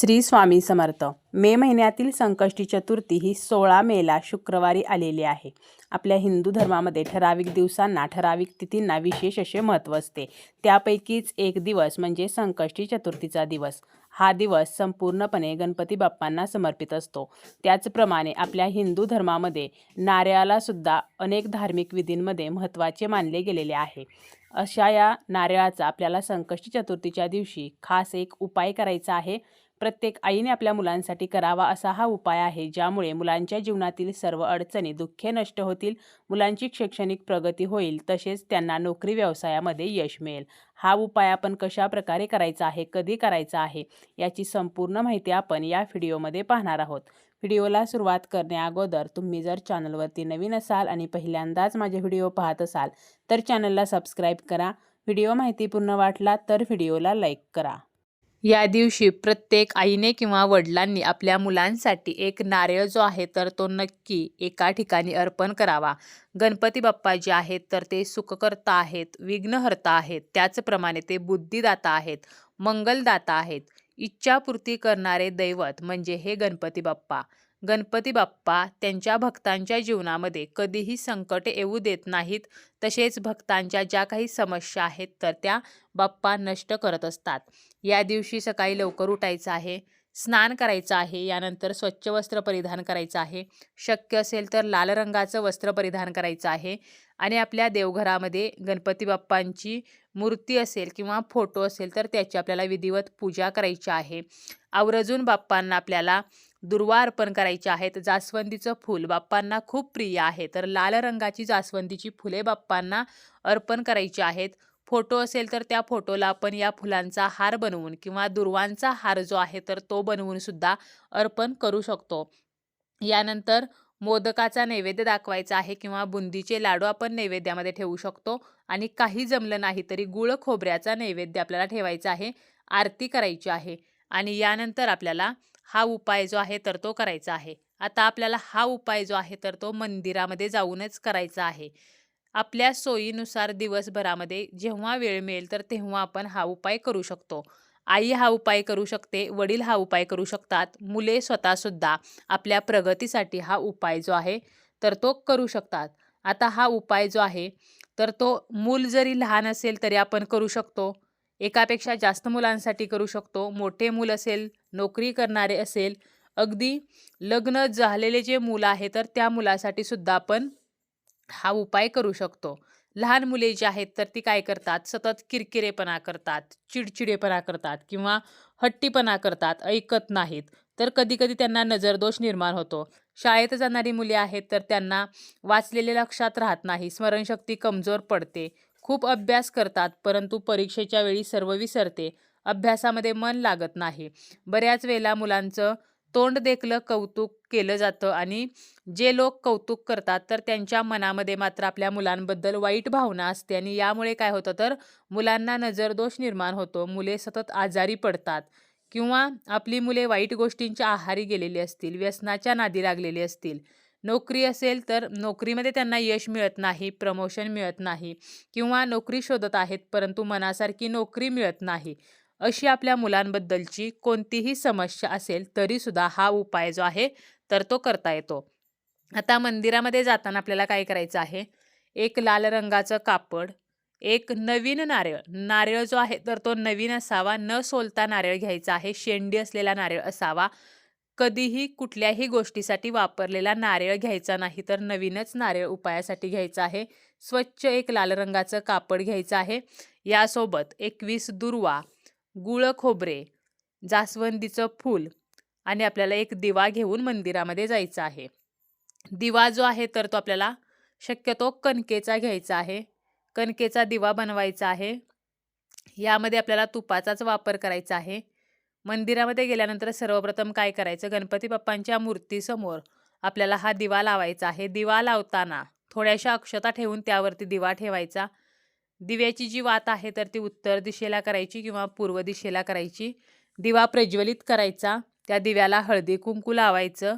श्री स्वामी समर्थ. मे महिन्यातील संकष्टी चतुर्थी ही सोळा मेला शुक्रवारी आलेली आहे. आपल्या हिंदू धर्मामध्ये ठराविक दिवसांना ठराविक तिथींना विशेष असे महत्त्व असते. त्यापैकीच एक दिवस म्हणजे संकष्टी चतुर्थीचा दिवस. हा दिवस संपूर्णपणे गणपती बाप्पांना समर्पित असतो. त्याचप्रमाणे आपल्या हिंदू धर्मामध्ये नारळालासुद्धा अनेक धार्मिक विधींमध्ये महत्त्वाचे मानले गेलेले आहे. अशा या नारळाचा आपल्याला संकष्टी चतुर्थीच्या दिवशी खास एक उपाय करायचा आहे. प्रत्येक आईने आपल्या मुलांसाठी करावा असा हा उपाय आहे ज्यामुळे मुलांच्या जीवनातील सर्व अडचणी दुःखे नष्ट होतील मुलांची शैक्षणिक प्रगती होईल तसेच त्यांना नोकरी व्यवसायामध्ये यश मिळेल. हा उपाय आपण कशा प्रकारे करायचा आहे कधी करायचा आहे याची संपूर्ण माहिती आपण या व्हिडिओमध्ये पाहणार आहोत. व्हिडिओला सुरुवात करण्याअगोदर तुम्ही जर चॅनलवरती नवीन असाल आणि पहिल्यांदाच माझे व्हिडिओ पाहत असाल तर चॅनलला सबस्क्राईब करा. व्हिडिओ माहितीपूर्ण वाटला तर व्हिडिओला लाईक करा. या दिवशी प्रत्येक आईने किंवा वडिलांनी आपल्या मुलांसाठी एक नारळ जो आहे तर तो नक्की एका ठिकाणी अर्पण करावा. गणपती बाप्पा जे आहेत तर ते सुखकर्ता आहेत विघ्नहर्ता आहेत. त्याचप्रमाणे ते बुद्धिदाता आहेत मंगलदाता आहेत. इच्छापूर्ती करणारे दैवत म्हणजे हे गणपती बाप्पा. गणपती बाप्पा त्यांच्या भक्तांच्या जीवनामध्ये कधीही संकट येऊ देत नाहीत. तसेच भक्तांच्या ज्या काही समस्या आहेत तर त्या बाप्पा नष्ट करत असतात. या दिवशी सकाळी लवकर उठायचं आहे. स्नान करायचं आहे यानंतर स्वच्छ वस्त्र परिधान करायचं आहे. शक्य असेल तर लाल रंगाचं वस्त्र परिधान करायचं आहे. आणि आपल्या देवघरामध्ये गणपती बाप्पांची मूर्ती असेल किंवा फोटो असेल तर त्याची आपल्याला विधिवत पूजा करायची आहे. आवर्जून बाप्पांना आपल्याला दुर्वा अर्पण करायची आहेत. जास्वंदीचं फूल बाप्पांना खूप प्रिय आहे. तर लाल रंगाची जास्वंदीची फुले बाप्पांना अर्पण करायची आहेत. फोटो असेल तर त्या फोटोला आपण या फुलांचा हार बनवून किंवा दुर्वांचा हार जो आहे तर तो बनवून सुद्धा अर्पण करू शकतो. यानंतर मोदकाचा नैवेद्य दाखवायचा आहे किंवा बुंदीचे लाडू आपण नैवेद्यामध्ये ठेवू शकतो आणि काही जमलं नाही तरी गुळ खोबऱ्याचा नैवेद्य आपल्याला ठेवायचा आहे आरती करायची आहे आणि यानंतर आपल्याला हा उपाय जो आहे तर तो करायचा आहे. आता आपल्याला हा उपाय जो आहे तर तो मंदिरामध्ये जाऊनच करायचा आहे. आपल्या सोयीनुसार दिवसभरामध्ये जेव्हा वेळ मिळेल तर तेव्हा आपण हा उपाय करू शकतो. आई हा उपाय करू शकते वडील हा उपाय करू शकतात मुले स्वतःसुद्धा आपल्या प्रगतीसाठी हा उपाय जो आहे तर तो करू शकतात. आता हा उपाय जो आहे तर तो मूल जरी लहान असेल तरी आपण करू शकतो. एकापेक्षा जास्त मुलांसाठी करू शकतो. मोठे मूल असेल नोकरी करणारे असेल अगदी लग्न झालेले जे मुलं आहे तर त्या मुलासाठी सुद्धा आपण हा उपाय करू शकतो. लहान मुले जी आहेत तर ती काय करतात? सतत किरकिरेपणा करतात चिडचिडेपणा करतात किंवा हट्टीपणा करतात ऐकत नाहीत. तर कधीकधी त्यांना नजरदोष निर्माण होतो. शाळेत जाणारी मुले आहेत तर त्यांना वाचलेले लक्षात राहत नाही. स्मरणशक्ती कमजोर पडते. खूप अभ्यास करतात परंतु परीक्षेच्या वेळी सर्व विसरते. अभ्यासामध्ये मन लागत नाही. बऱ्याच वेळेला मुलांचं तोंड देखलं कौतुक केलं जातं आणि जे लोक कौतुक करतात तर त्यांच्या मनामध्ये मात्र आपल्या मुलांबद्दल वाईट भावना असते आणि यामुळे काय होतं तर मुलांना नजरदोष निर्माण होतो. मुले सतत आजारी पडतात किंवा आपली मुले वाईट गोष्टींच्या आहारी गेलेली असतील व्यसनाच्या नादी लागलेली असतील. नोकरी असेल तर नोकरीमध्ये त्यांना यश मिळत नाही प्रमोशन मिळत नाही किंवा नोकरी शोधत आहेत परंतु मनासारखी नोकरी मिळत नाही. अशी आपल्या मुलांबद्दलची कोणतीही समस्या असेल तरीसुद्धा हा उपाय जो आहे तर तो करता येतो. आता मंदिरामध्ये जाताना आपल्याला काय करायचं आहे? एक लाल रंगाचं कापड एक नवीन नारळ. नारळ जो आहे तर तो नवीन असावा न सोलता नारळ घ्यायचा आहे शेंडी असलेला नारळ असावा. कधीही कुठल्याही गोष्टीसाठी वापरलेला नारळ घ्यायचा नाही तर नवीनच नारळ उपायासाठी घ्यायचा आहे. स्वच्छ एक लाल रंगाचं कापड घ्यायचं आहे. यासोबत एकवीस दुर्वा गुळ खोबरे जास्वंदीचं फूल आणि आपल्याला एक दिवा घेऊन मंदिरामध्ये जायचं आहे. दिवा जो आहे तर तो आपल्याला शक्यतो कणकेचा घ्यायचा आहे. कणकेचा दिवा बनवायचा आहे. यामध्ये आपल्याला तुपाचाच वापर करायचा आहे. मंदिरामध्ये गेल्यानंतर सर्वप्रथम काय करायचं? गणपती बाप्पांच्या मूर्तीसमोर आपल्याला हा दिवा लावायचा आहे. दिवा लावताना थोड्याशा अक्षता ठेवून त्यावरती दिवा ठेवायचा. दिव्याची जी वात आहे तर ती उत्तर दिशेला करायची किंवा पूर्व दिशेला करायची. दिवा प्रज्वलित करायचा. त्या दिव्याला हळदी कुंकू लावायचं.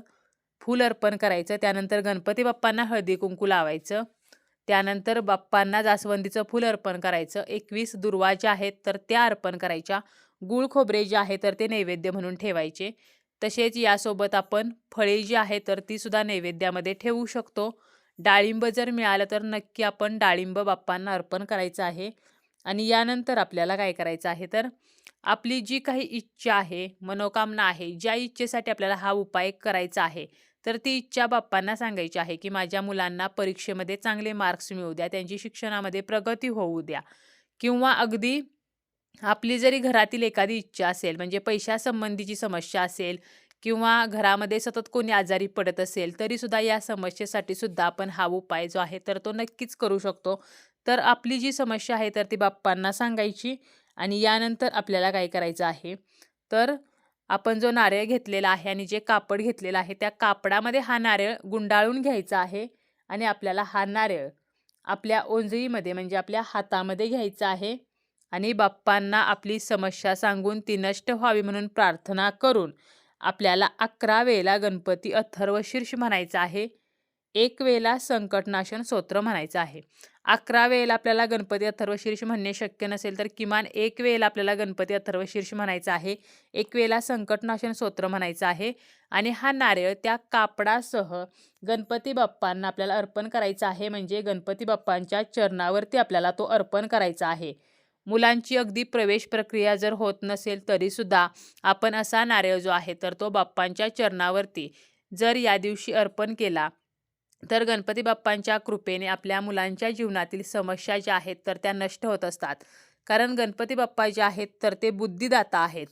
फूल अर्पण करायचं. त्यानंतर गणपती बाप्पांना हळदी कुंकू लावायचं. त्यानंतर बाप्पांना जास्वंदीचं फूल अर्पण करायचं. एकवीस दुर्वा ज्या आहेत तर त्या अर्पण करायच्या. गुळ खोबरे जे आहे तर ते नैवेद्य म्हणून ठेवायचे. तसेच यासोबत आपण फळे जी आहे तर ती सुद्धा नैवेद्यामध्ये ठेवू शकतो. डाळिंब जर मिळालं तर नक्की आपण डाळिंब बाप्पांना अर्पण करायचं आहे. आणि यानंतर आपल्याला काय करायचं आहे तर आपली जी काही इच्छा आहे मनोकामना आहे ज्या इच्छेसाठी आपल्याला हा उपाय करायचा आहे तर ती इच्छा बाप्पांना सांगायची आहे की माझ्या मुलांना परीक्षेमध्ये चांगले मार्क्स मिळू द्या त्यांची शिक्षणामध्ये प्रगती होऊ द्या. किंवा अगदी आपली जरी घरातील एखादी इच्छा असेल म्हणजे पैशासंबंधीची समस्या असेल किंवा घरामध्ये सतत कोणी आजारी पडत असेल तरीसुद्धा या समस्येसाठी सुद्धा आपण हा उपाय जो आहे तर तो नक्कीच करू शकतो. तर आपली जी समस्या आहे तर ती बाप्पांना सांगायची आणि यानंतर आपल्याला काय करायचं आहे तर आपण जो नारळ घेतलेला आहे आणि जे कापड घेतलेलं आहे त्या कापडामध्ये हा नारळ गुंडाळून घ्यायचा आहे आणि आपल्याला हा नारळ आपल्या ओंजळीमध्ये म्हणजे आपल्या हातामध्ये घ्यायचा आहे आणि बाप्पांना आपली समस्या सांगून ती नष्ट व्हावी म्हणून प्रार्थना करून आपल्याला अकरा वेळेला गणपती अथर्व शीर्ष म्हणायचा आहे. एक वेळेला संकटनाशन स्तोत्र म्हणायचं आहे. अकरा वेळेला आपल्याला गणपती अथर्व शीर्ष म्हणणे शक्य नसेल तर किमान एक वेळेला आपल्याला गणपती अथर्व शीर्ष म्हणायचं आहे. एक वेळेला संकटनाशन स्तोत्र म्हणायचं आहे. आणि हा नारळ त्या कापडासह गणपती बाप्पांना आपल्याला अर्पण करायचा आहे. म्हणजे गणपती बाप्पांच्या चरणावरती आपल्याला तो अर्पण करायचा आहे. मुलांची अगदी प्रवेश प्रक्रिया जर होत नसेल तरीसुद्धा आपण असा नारळ जो आहे तर तो बाप्पांच्या चरणावरती जर या दिवशी अर्पण केला तर गणपती बाप्पांच्या कृपेने आपल्या मुलांच्या जीवनातील समस्या ज्या आहेत तर त्या नष्ट होत असतात. कारण गणपती बाप्पा जे आहेत तर ते बुद्धिदाता आहेत.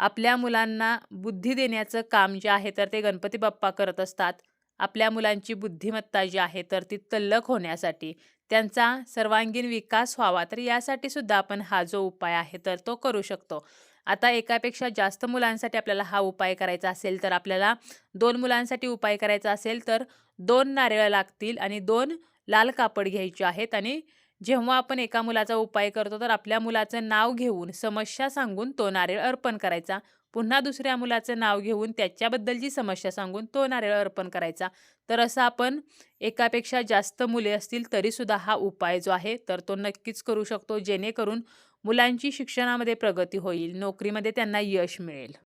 आपल्या मुलांना बुद्धी देण्याचं काम जे आहे तर ते गणपती बाप्पा करत असतात. आपल्या मुलांची बुद्धिमत्ता जी आहे तर ती तल्लख होण्यासाठी त्यांचा सर्वांगीण विकास व्हावा. तर यासाठी सुद्धा आपण हा जो उपाय आहे तर तो करू शकतो. आता एकापेक्षा जास्त मुलांसाठी आपल्याला हा उपाय करायचा असेल तर आपल्याला दोन मुलांसाठी उपाय करायचा असेल तर दोन नारळ लागतील आणि दोन लाल कापड घ्यायचे आहेत आणि जेव्हा आपण एका मुलाचा उपाय करतो तर आपल्या मुलाचं नाव घेऊन समस्या सांगून तो नारळ अर्पण करायचा. पुन्हा दुसऱ्या मुलाचं नाव घेऊन त्याच्याबद्दलची समस्या सांगून तो नारळ अर्पण करायचा. तर असं आपण एकापेक्षा जास्त मुले असतील तरीसुद्धा हा उपाय जो आहे तर तो नक्कीच करू शकतो जेणेकरून मुलांची शिक्षणामध्ये प्रगती होईल नोकरीमध्ये त्यांना यश मिळेल.